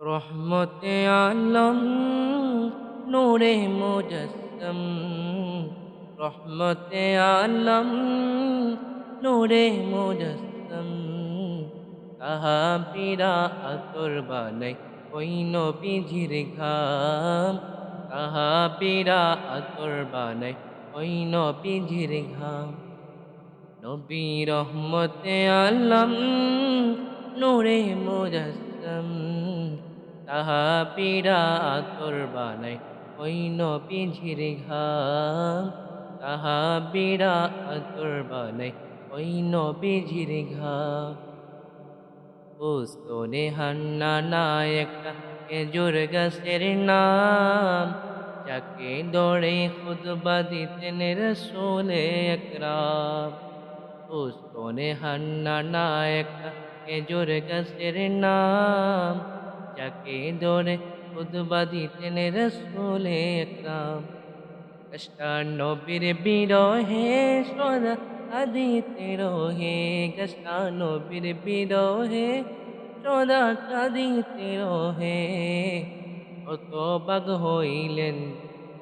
রহমতে আলম, নূরে মুজসম। রহমতে আলম, নূরে মুজসম। তাহাবিরা আতর বানাই ওই নবীজির ঘাম। তাহাবিরা আতর বানাই ওই নবীজির ঘাম। নবী রহমতে আলম, নূরে মুজসম। তাহাবিরা আতর বানাই, ওই নবীজির ঘাম। তাহাবিরা আতর বানাই, ওই নবীজির ঘাম। পুস্তনে হান্না না একটা খেজুর গাছের নাম, যাকে দৌড়ে খুদবা দিতেন রসোলে একরাম। পুস্তনে হান্না না একটা খেজুর গাছের নাম যাকে দৌড়ে খুদবা দিতেন রসোলে একরাম কষ্টানবীর বিরহে সদা কাঁদিতে রহে। কষ্টানবীর বিরহে সদা কাঁদিতে রহে। কত বাগ হইলেন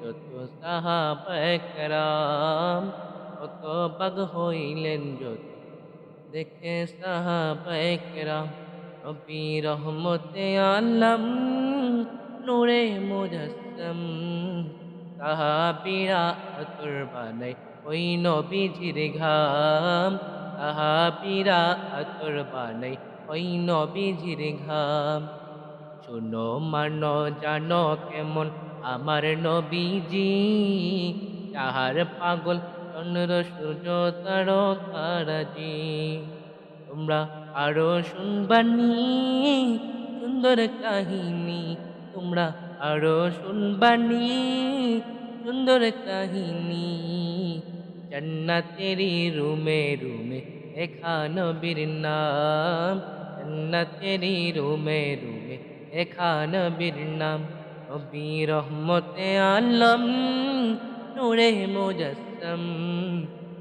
যত সাহাবাম কত বাগ হইলেন যত দেখে সাহাবাম নবী রহমতে আলম, নূরে মুজাসম। তাহাবিরা আতর বানাই ওই নবীজির ঘাম। তাহাবিরা আতর বানাই ওই নবীজির ঘাম। শুনো, মানো, জানো কেমন আমার নবীজি? তাহার পাগল চন্দ্র, সূর্য তারকারাজি তোমরা আরও শুনবানি সুন্দর কাহিনী। তোমরা আরও শুনবানি সুন্দর কাহিনী। জন্নতেরি রুমে রুমে এখান বীর নাম। জন্নতেরি রুমে রুমে এখান বীর নাম। নবী রহমতে আলম, নূরে মুজসম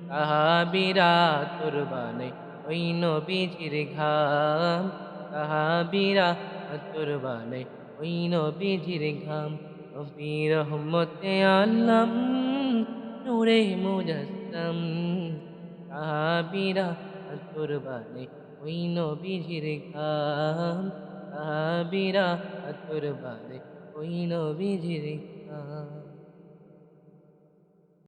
তাহাবিরা তুরবানে ওই নবীজির ঘাম। তাহাবিরা তুরবানে ওই নবীজির ঘাম। নবী রহমতে আলম নূরে মুজসম তাহাবিরা তুরবানে ওই নবীজির ঘাম। তাহাবিরা তুরবানে ওই নবীজির ঘাম।